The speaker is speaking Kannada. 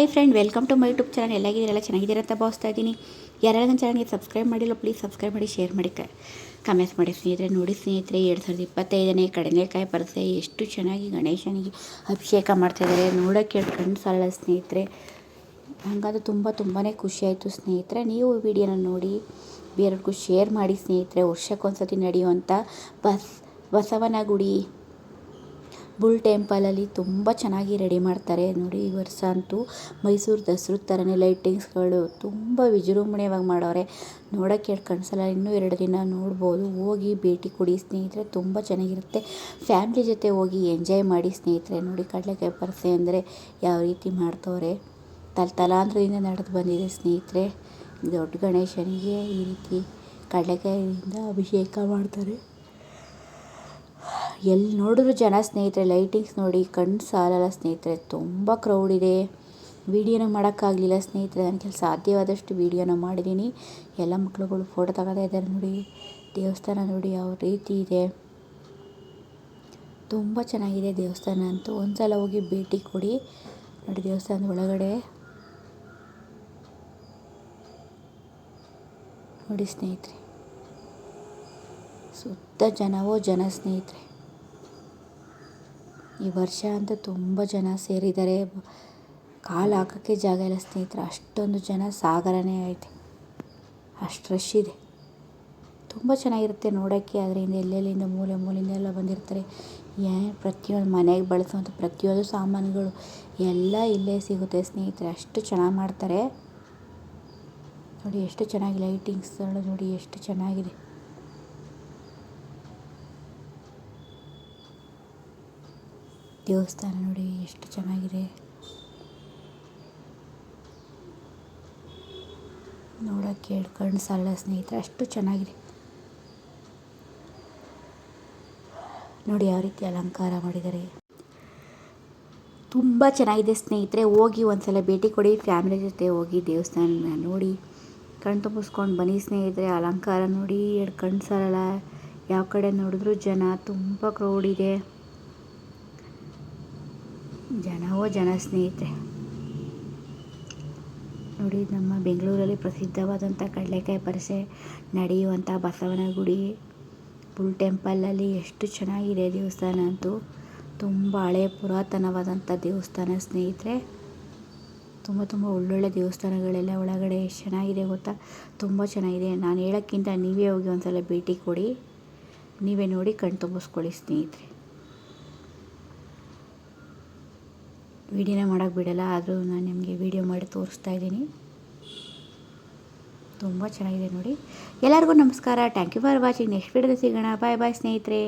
Hi friend, welcome to my YouTube channel. ಎಲ್ಲಾಗಿದ್ದೀರಲ್ಲ ಚೆನ್ನಾಗಿದ್ದೀರ ಅಂತ ಭಾವಿಸ್ತಾ ಇದ್ದೀನಿ. ಯಾರೆಲ್ಲ ನನ್ನ ಚಾನಲ್ಗೆ ಸಬ್ಸ್ಕ್ರೈಬ್ ಮಾಡಿಲ್ಲ, ಪ್ಲೀಸ್ ಸಬ್ಸ್ಕ್ರೈಬ್ ಮಾಡಿ, ಶೇರ್ ಮಾಡಿ ಕಮೆಂಟ್ಸ್ ಮಾಡಿ ಸ್ನೇಹಿತರೆ. ನೋಡಿ ಸ್ನೇಹಿತರೆ, ಎರಡು ಸಾವಿರದ ಇಪ್ಪತ್ತೈದನೇ ಕಡಲೆಕಾಯಿ ಪರಿಸೆ ಎಷ್ಟು ಚೆನ್ನಾಗಿ ಗಣೇಶನಿಗೆ ಅಭಿಷೇಕ ಮಾಡ್ತಾಯಿದ್ದಾರೆ ನೋಡೋಕ್ಕೆ ಕಣ್ಣು ಸಾಲ ಸ್ನೇಹಿತರೆ. ಹಂಗಾದ್ರೆ ತುಂಬ ತುಂಬಾ ಖುಷಿ ಆಯಿತು ಸ್ನೇಹಿತರೆ. ನೀವು ವಿಡಿಯೋನ ನೋಡಿ, ಬೇರೆಯವ್ರಿಗೂ ಶೇರ್ ಮಾಡಿ ಸ್ನೇಹಿತರೆ. ವರ್ಷಕ್ಕೊಂದ್ಸತಿ ನಡೆಯುವಂಥ ಬಸ್ ಬಸವನ ಗುಡಿ ಬುಲ್ ಟೆಂಪಲಲ್ಲಿ ತುಂಬ ಚೆನ್ನಾಗಿ ರೆಡಿ ಮಾಡ್ತಾರೆ. ನೋಡಿ, ಈ ವರ್ಷ ಅಂತೂ ಮೈಸೂರು ದಸರದ ಥರನೇ ಲೈಟಿಂಗ್ಸ್ಗಳು ತುಂಬ ವಿಜೃಂಭಣೆಯಾಗಿ ಮಾಡವ್ರೆ ನೋಡೋಕ್ಕೆ ಎರಡು ಕಣ್ಸಲ್ಲ. ಇನ್ನೂ ಎರಡು ದಿನ ನೋಡ್ಬೋದು. ಹೋಗಿ ಭೇಟಿ ಕೊಡಿ. ಸ್ನೇಹಿತರೆ, ತುಂಬ ಚೆನ್ನಾಗಿರುತ್ತೆ. ಫ್ಯಾಮ್ಲಿ ಜೊತೆ ಹೋಗಿ ಎಂಜಾಯ್ ಮಾಡಿ ಸ್ನೇಹಿತರೆ. ನೋಡಿ, ಕಡಲೆಕಾಯಿ ಪರಸೆ ಅಂದರೆ ಯಾವ ರೀತಿ ಮಾಡ್ತವ್ರೆ. ತಲೆ ತಲಾಂತರದಿಂದ ನಡೆದು ಬಂದಿದೆ ಸ್ನೇಹಿತರೆ. ದೊಡ್ಡ ಗಣೇಶನಿಗೆ ಈ ರೀತಿ ಕಡಲೆಕಾಯಿಯಿಂದ ಅಭಿಷೇಕ ಮಾಡ್ತಾರೆ. ಎಲ್ಲಿ ನೋಡಿದ್ರು ಜನ ಸ್ನೇಹಿತರೆ ಲೈಟಿಂಗ್ಸ್ ನೋಡಿ ಕಣ್ಣು ಸಾಲಲ್ಲ ಸ್ನೇಹಿತರೆ, ತುಂಬ ಕ್ರೌಡ್ ಇದೆ. ವೀಡಿಯೋನ ಮಾಡೋಕ್ಕಾಗಲಿಲ್ಲ ಸ್ನೇಹಿತರೆ, ನನಗೆ ಸಾಧ್ಯವಾದಷ್ಟು ವೀಡಿಯೋನ ಮಾಡಿದ್ದೀನಿ ಎಲ್ಲ ಮಕ್ಳುಗಳು ಫೋಟೋ ತಗೋತಾ ಇದ್ದಾರೆ ನೋಡಿ, ದೇವಸ್ಥಾನ ನೋಡಿ ಯಾವ ರೀತಿ ಇದೆ. ತುಂಬ ಚೆನ್ನಾಗಿದೆ ದೇವಸ್ಥಾನ ಅಂತೂ. ಒಂದು ಸಲ ಹೋಗಿ ಭೇಟಿ ಕೊಡಿ. ನೋಡಿ ದೇವಸ್ಥಾನದ ಒಳಗಡೆ. ನೋಡಿ ಸ್ನೇಹಿತರೆ. ಸುತ್ತ ಜನವೋ ಜನ ಸ್ನೇಹಿತರೆ. ಈ ವರ್ಷ ಅಂತ ತುಂಬ ಜನ ಸೇರಿದ್ದಾರೆ. ಕಾಲು ಹಾಕೋಕ್ಕೆ ಜಾಗ ಇಲ್ಲ ಸ್ನೇಹಿತರೆ, ಅಷ್ಟೊಂದು ಜನ ಸಾಗರನೇ ಐತೆ. ಅಷ್ಟು ರಶ್ ಇದೆ. ತುಂಬ ಚೆನ್ನಾಗಿರುತ್ತೆ ನೋಡೋಕ್ಕೆ ಅದರಿಂದ ಎಲ್ಲೆಲ್ಲಿಂದ ಮೂಲೆ ಮೂಲೆಯಿಂದ ಎಲ್ಲ ಬಂದಿರ್ತಾರೆ. ಏ ಪ್ರತಿಯೊಂದು ಮನೆಗೆ ಬಳಸುವಂಥ ಪ್ರತಿಯೊಂದು ಸಾಮಾನುಗಳು ಎಲ್ಲ ಇಲ್ಲೇ ಸಿಗುತ್ತೆ ಸ್ನೇಹಿತರೆ. ಅಷ್ಟು ಚೆನ್ನಾಗಿ ಮಾಡ್ತಾರೆ. ನೋಡಿ, ಎಷ್ಟು ಚೆನ್ನಾಗಿ ಲೈಟಿಂಗ್ಸ್ಗಳು ನೋಡಿ, ಎಷ್ಟು ಚೆನ್ನಾಗಿದೆ. ದೇವಸ್ಥಾನ ನೋಡಿ ಎಷ್ಟು ಚೆನ್ನಾಗಿದೆ. ನೋಡೋಕ್ಕೆ ಎರಡು ಕಣ್ಣು ಸಾಲ ಸ್ನೇಹಿತರೆ, ಅಷ್ಟು ಚೆನ್ನಾಗಿದೆ. ನೋಡಿ ಯಾವ ರೀತಿ ಅಲಂಕಾರ ಮಾಡಿದ್ದಾರೆ. ತುಂಬ ಚೆನ್ನಾಗಿದೆ ಸ್ನೇಹಿತರೆ, ಹೋಗಿ ಒಂದು ಸಲ ಭೇಟಿ ಕೊಡಿ, ಫ್ಯಾಮಿಲಿ ಜೊತೆ ಹೋಗಿ ದೇವಸ್ಥಾನ ನೋಡಿ. ಕಣ್ಣು ತುಂಬಿಸ್ಕೊಂಡು ಬನ್ನಿ ಸ್ನೇಹಿತರೆ, ಅಲಂಕಾರ ನೋಡಿ ಎರಡು ಕಣ್ಣು ಯಾವ ಕಡೆ ನೋಡಿದ್ರು ಜನ, ತುಂಬ ಕ್ರೌಡ್ ಇದೆ. ಜನವೋ ಜನ ಸ್ನೇಹಿತರೆ ನೋಡಿ, ನಮ್ಮ ಬೆಂಗಳೂರಲ್ಲಿ ಪ್ರಸಿದ್ಧವಾದಂಥ ಕಡಲೆಕಾಯಿ ಪರಿಸೆ ನಡೆಯುವಂಥ ಬಸವನ ಗುಡಿ ಬುಲ್ ಟೆಂಪಲಲ್ಲಿ ಎಷ್ಟು ಚೆನ್ನಾಗಿದೆ ದೇವಸ್ಥಾನ ಅಂತೂ ತುಂಬ ಹಳೆ ಪುರಾತನವಾದಂಥ ದೇವಸ್ಥಾನ ಸ್ನೇಹಿತರೆ. ತುಂಬ ತುಂಬ ಒಳ್ಳೊಳ್ಳೆ ದೇವಸ್ಥಾನಗಳೆಲ್ಲ ಒಳಗಡೆ ಎಷ್ಟು ಚೆನ್ನಾಗಿದೆ ಗೊತ್ತಾ? ತುಂಬ ಚೆನ್ನಾಗಿದೆ. ನಾನು ಹೇಳೋಕ್ಕಿಂತ ನೀವೇ ಹೋಗಿ ಒಂದು ಸಲ ಭೇಟಿ ಕೊಡಿ. ನೀವೇ ನೋಡಿ ಕಣ್ತುಂಬಿಸ್ಕೊಳ್ಳಿ ಸ್ನೇಹಿತರೆ. ವೀಡಿಯೋನೇ ಮಾಡೋಕ್ಕೆ ಬಿಡಲ್ಲ, ಆದರೂ ನಾನು ನಿಮಗೆ ವೀಡಿಯೋ ಮಾಡಿ ತೋರಿಸ್ತಾ ಇದ್ದೀನಿ. ತುಂಬ ಚೆನ್ನಾಗಿದೆ ನೋಡಿ. ಎಲ್ಲರಿಗೂ ನಮಸ್ಕಾರ. Thank you for watching next ವೀಡಿಯೋದಲ್ಲಿ ಸಿಗೋಣ. ಬಾಯ್ ಬಾಯ್ ಸ್ನೇಹಿತರೆ.